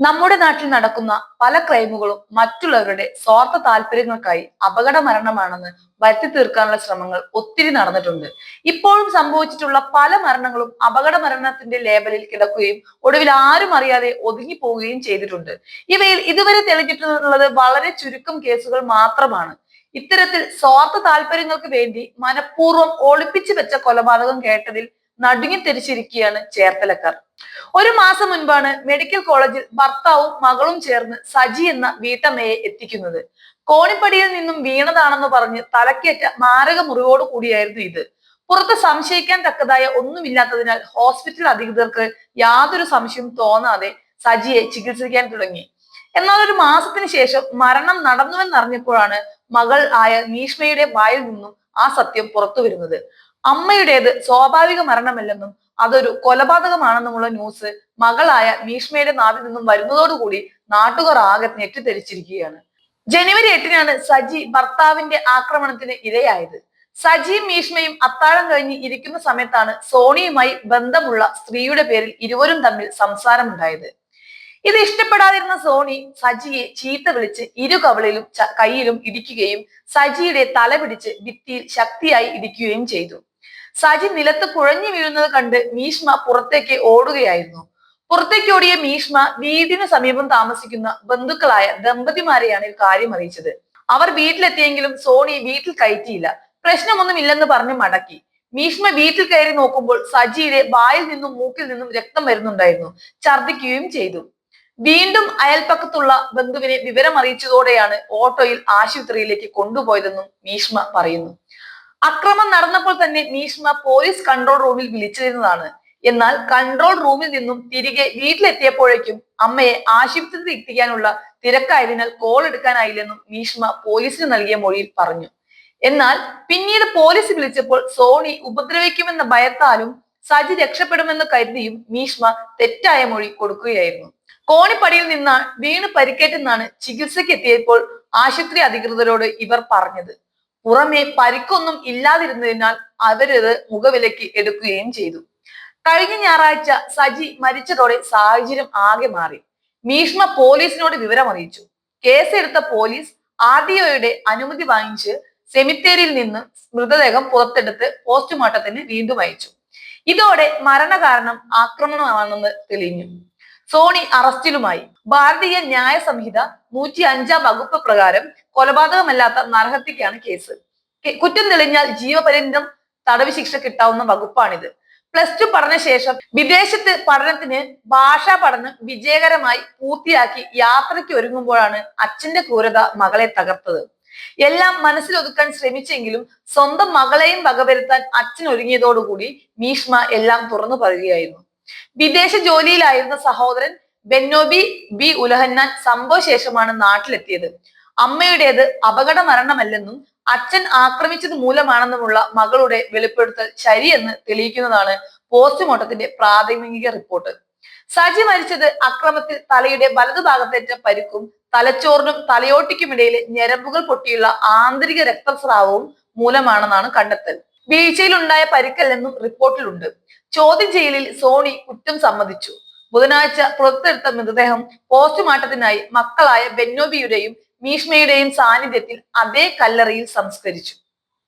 നമ്മുടെ നാട്ടിൽ നടക്കുന്ന പല ക്രൈമുകളും മറ്റുള്ളവരുടെ സ്വാർത്ഥ താല്പര്യങ്ങൾക്കായി അപകട മരണമാണെന്ന് വരുത്തി തീർക്കാനുള്ള ശ്രമങ്ങൾ ഒത്തിരി നടന്നിട്ടുണ്ട്. ഇപ്പോഴും സംഭവിച്ചിട്ടുള്ള പല മരണങ്ങളും അപകട മരണത്തിന്റെ ലേബലിൽ കിടക്കുകയും ഒടുവിൽ ആരും അറിയാതെ ഒതുങ്ങി പോവുകയും ചെയ്തിട്ടുണ്ട്. ഇവയിൽ ഇതുവരെ തെളിഞ്ഞിട്ടുള്ളത് വളരെ ചുരുക്കം കേസുകൾ മാത്രമാണ്. ഇത്തരത്തിൽ സ്വാർത്ഥ താല്പര്യങ്ങൾക്ക് വേണ്ടി മനഃപൂർവം ഒളിപ്പിച്ചു വെച്ച കൊലപാതകം കേട്ടതിൽ നടുങ്ങിത്തെരിച്ചിരിക്കുകയാണ് ചേർത്തലക്കാർ. ഒരു മാസം മുൻപാണ് മെഡിക്കൽ കോളേജിൽ ഭർത്താവും മകളും ചേർന്ന് സജി എന്ന വീട്ടമ്മയെ എത്തിക്കുന്നത്. കോണിപ്പടിയിൽ നിന്നും വീണതാണെന്ന് പറഞ്ഞ് തലക്കേറ്റ മാരക മുറിവോട് കൂടിയായിരുന്നു ഇത്. പുറത്ത് സംശയിക്കാൻ തക്കതായ ഒന്നുമില്ലാത്തതിനാൽ ഹോസ്പിറ്റൽ അധികൃതർക്ക് യാതൊരു സംശയവും തോന്നാതെ സജിയെ ചികിത്സിക്കാൻ തുടങ്ങി. എന്നാൽ ഒരു മാസത്തിന് ശേഷം മരണം നടന്നുവെന്നറിഞ്ഞപ്പോഴാണ് മകൾ ആയ നീഷ്മയുടെ വായിൽ നിന്നും ആ സത്യം പുറത്തു വരുന്നത് അമ്മയുടേത് സ്വാഭാവിക മരണമല്ലെന്നും അതൊരു കൊലപാതകമാണെന്നുമുള്ള ന്യൂസ് മകളായ ഭീഷ്മയുടെ നാട്ടിൽ നിന്നും വരുന്നതോടുകൂടി നാട്ടുകാർ ആകെ ഞെട്ടിത്തെരിച്ചിരിക്കുകയാണ്. ജനുവരി എട്ടിനാണ് സജി ഭർത്താവിന്റെ ആക്രമണത്തിന് ഇരയായത്. സജിയും ഭീഷ്മയും അത്താഴം കഴിഞ്ഞ് ഇരിക്കുന്ന സമയത്താണ് സോണിയുമായി ബന്ധമുള്ള സ്ത്രീയുടെ പേരിൽ ഇരുവരും തമ്മിൽ സംസാരമുണ്ടായത്. ഇത് ഇഷ്ടപ്പെടാതിരുന്ന സോണി സജിയെ ചീത്ത വിളിച്ച് ഇരു കവളിലും കൈയിലും ഇടിക്കുകയും സജിയുടെ തല പിടിച്ച് ഭിത്തിയിൽ ശക്തിയായി ഇടിക്കുകയും ചെയ്തു. സജി നിലത്ത് കുഴഞ്ഞു വീഴുന്നത് കണ്ട് മീഷ്മ പുറത്തേക്ക് ഓടുകയായിരുന്നു. പുറത്തേക്ക് ഓടിയ മീഷ്മ വീടിന് സമീപം താമസിക്കുന്ന ബന്ധുക്കളായ ദമ്പതിമാരെയാണ് കാര്യം അറിയിച്ചത്. അവർ വീട്ടിലെത്തിയെങ്കിലും സോണി വീട്ടിൽ കയറ്റിയില്ല. പ്രശ്നമൊന്നും ഇല്ലെന്ന് പറഞ്ഞ് മടക്കി. മീഷ്മ വീട്ടിൽ കയറി നോക്കുമ്പോൾ സജിയുടെ വായിൽ നിന്നും മൂക്കിൽ നിന്നും രക്തം വരുന്നുണ്ടായിരുന്നു. ഛർദിക്കുകയും ചെയ്തു. വീണ്ടും അയൽപ്പക്കത്തുള്ള ബന്ധുവിനെ വിവരം അറിയിച്ചതോടെയാണ് ഓട്ടോയിൽ ആശുപത്രിയിലേക്ക് കൊണ്ടുപോയതെന്നും മീഷ്മ പറയുന്നു. അക്രമം നടന്നപ്പോൾ തന്നെ മീഷ്മ പോലീസ് കൺട്രോൾ റൂമിൽ വിളിച്ചിരുന്നതാണ്. എന്നാൽ കൺട്രോൾ റൂമിൽ നിന്നും തിരികെ വീട്ടിലെത്തിയപ്പോഴേക്കും അമ്മയെ ആശുപത്രിയിൽ എത്തിക്കാനുള്ള തിരക്കായതിനാൽ കോൾ എടുക്കാനായില്ലെന്നും മീഷ്മ പോലീസിന് നൽകിയ മൊഴിയിൽ പറഞ്ഞു. എന്നാൽ പിന്നീട് പോലീസ് വിളിച്ചപ്പോൾ സോണി ഉപദ്രവിക്കുമെന്ന ഭയത്താലും സജി രക്ഷപ്പെടുമെന്ന് കരുതിയും മീഷ്മ തെറ്റായ മൊഴി കൊടുക്കുകയായിരുന്നു. കോണിപ്പടിയിൽ നിന്ന് വീണ് പരിക്കേറ്റെന്നാണ് ചികിത്സയ്ക്ക് എത്തിയപ്പോൾ ആശുപത്രി അധികൃതരോട് ഇവർ പറഞ്ഞത്. പുറമെ പരിക്കൊന്നും ഇല്ലാതിരുന്നതിനാൽ അവരത് മുഖവിലയ്ക്ക് എടുക്കുകയും ചെയ്തു. കഴിഞ്ഞ ഞായറാഴ്ച സജി മരിച്ചതോടെ സാഹചര്യം ആകെ മാറി. മീഷ്മ പോലീസിനോട് വിവരം അറിയിച്ചു കേസെടുത്ത പോലീസ് ഒയുടെ അനുമതി വാങ്ങിച്ച് സെമിത്തേരിയിൽ നിന്ന് മൃതദേഹം പുറത്തെടുത്ത് പോസ്റ്റ്മോർട്ടത്തിന് വീണ്ടും അയച്ചു. ഇതോടെ മരണകാരണം ആക്രമണമാണെന്ന് തെളിഞ്ഞു. സോണി അറസ്റ്റിലുമായി. ഭാരതീയ ന്യായ സംഹിത നൂറ്റി അഞ്ചാം വകുപ്പ് പ്രകാരം കൊലപാതകമല്ലാത്ത നരഹത്യക്കാണ് കേസ്. കുറ്റം തെളിഞ്ഞാൽ ജീവപര്യന്തം തടവി ശിക്ഷ കിട്ടാവുന്ന വകുപ്പാണിത്. പ്ലസ് ടു പഠന ശേഷം വിദേശത്ത് പഠനത്തിന് ഭാഷാ പഠനം വിജയകരമായി പൂർത്തിയാക്കി യാത്രയ്ക്ക് ഒരുങ്ങുമ്പോഴാണ് അച്ഛന്റെ ക്രൂരത മകളെ തകർത്തത്. എല്ലാം മനസ്സിലൊതുക്കാൻ ശ്രമിച്ചെങ്കിലും സ്വന്തം മകളെയും വകവരുത്താൻ അച്ഛൻ ഒരുങ്ങിയതോടുകൂടി മീഷ്മ എല്ലാം തുറന്നു പറയുകയായിരുന്നു. വിദേശ ജോലിയിലായിരുന്ന സഹോദരൻ ബെന്നോബി ബി ഉലഹന്നാൻ സംഭവശേഷമാണ് നാട്ടിലെത്തിയത്. അമ്മയുടേത് അപകട മരണമല്ലെന്നും അച്ഛൻ ആക്രമിച്ചത് മൂലമാണെന്നുമുള്ള മകളുടെ വെളിപ്പെടുത്തൽ ശരിയെന്ന് തെളിയിക്കുന്നതാണ് പോസ്റ്റ്മോർട്ടത്തിന്റെ പ്രാഥമിക റിപ്പോർട്ട്. സജി മരിച്ചത് അക്രമത്തിൽ തലയുടെ വലതുഭാഗത്തേറ്റ പരുക്കും തലച്ചോറിനും തലയോട്ടിക്കുമിടയിലെ ഞരമ്പുകൾ പൊട്ടിയുള്ള ആന്തരിക രക്തസ്രാവവും മൂലമാണെന്നാണ് കണ്ടെത്തൽ. വീഴ്ചയിലുണ്ടായ പരിക്കല്ലെന്നും റിപ്പോർട്ടിലുണ്ട്. ചോദ്യം ചെയ്യലിൽ സോണി കുറ്റം സമ്മതിച്ചു. ബുധനാഴ്ച പുറത്തെടുത്ത മൃതദേഹം പോസ്റ്റ്മോർട്ടത്തിനായി മക്കളായ ബെന്നോബിയുടെയും മീഷ്മയുടെയും സാന്നിധ്യത്തിൽ അതേ കല്ലറയിൽ സംസ്കരിച്ചു.